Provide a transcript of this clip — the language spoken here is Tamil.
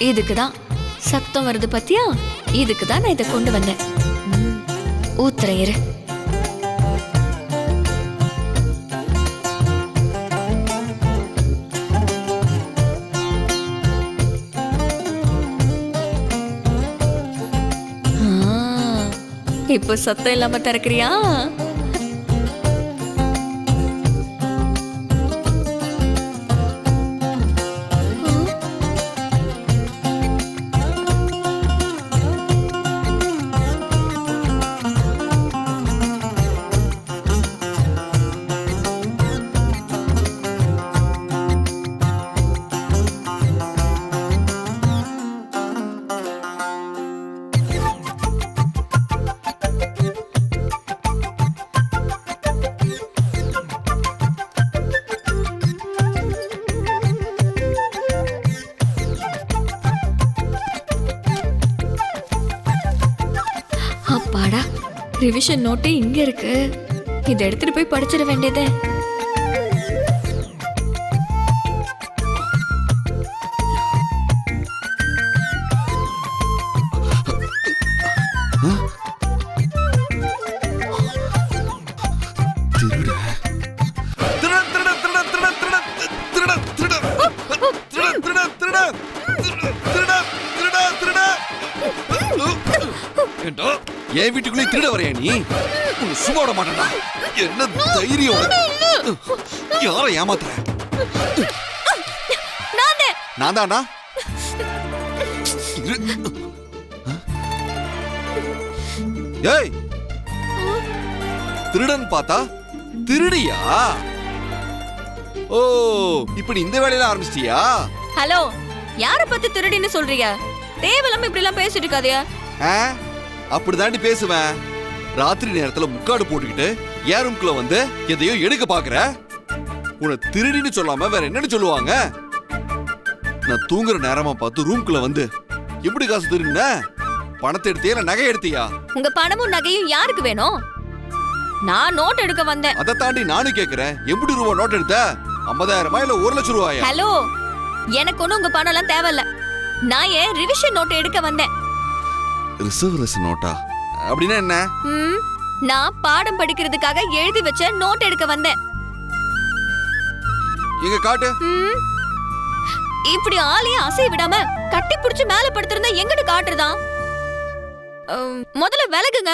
இதுக்கு தான் சத்தம் வருது பத்தியா? இதுக்கு தான் நான் இதை கொண்டு வந்தேன். ம், ஊத்துறேன் இரு. ஆ, இப்போ சத்தம் இல்லாம திறக்கிறியா? அப்பாடா ரிவிஷன் நோட்டே இங்க இருக்கு இதை எடுத்துட்டு போய் படிச்சிட வேண்டியது திருட திருட என் வீட்டுக்குள்ளே திருட வரையா நீ? உன்னை சும்மா விட மாட்டேன்டா. என்ன தைரியம் யாரை ஏமாத்துற? நான். தானா ஏய் திருடன் பார்த்தா திருடியா? ஓ இப்படி இந்த வேலையில ஆரம்பிச்சிட்டியா? ஹலோ யார பத்தி திருடின்னு சொல்றீங்க? தேவலாம இப்படி எல்லாம் பேசிட்டு இருக்காதயா? ஆ? அப்படிதாண்டி பேசுவேன். ராத்திரி நேரத்துல முக்காடு போட்டுக்கிட்டு ஏன் ரூம்குள்ள வந்து எதையோ எடுக்க பாக்குற. உன்னை திருடின்னு சொல்லாம வேற என்னன்னு சொல்லுவாங்க? நான் தூங்குற நேரமா பார்த்து ரூம்குள்ள வந்து எப்படி காசு திருடின? பணத்தை எடுத்தியா இல்ல நகை எடுத்தியா? உங்க பணமும் நகையும் யாருக்கு வேணும்? நான் நோட் எடுக்க வந்தேன். அதை தாண்டி நானும் கேக்குறேன் எப்படி ரூபா நோட் எடுத்த? ஐம்பதாயிரமா இல்ல ஒரு லட்சம் ரூபாயா? ஹலோ எனக்கு ஒண்ணும் உங்க பணம் எல்லாம் தேவையில்ல. நான் ஏன் ரிவிஷன் நோட் எடுக்க வந்தேன்? ரிசர்வ் லெஸ் நோட்டா அப்படின்னா என்ன? நான் பாடம் படிக்கிறதுக்காக எழுதி வச்ச நோட் எடுக்க வந்தேன். எங்க காட்டு? ம், இப்படி ஆளையும் அசை விடாம கட்டி புடிச்சு மேல படுத்திருந்தா எங்கிட்டு காட்டுறதா உம், முதல்ல விலகுங்க!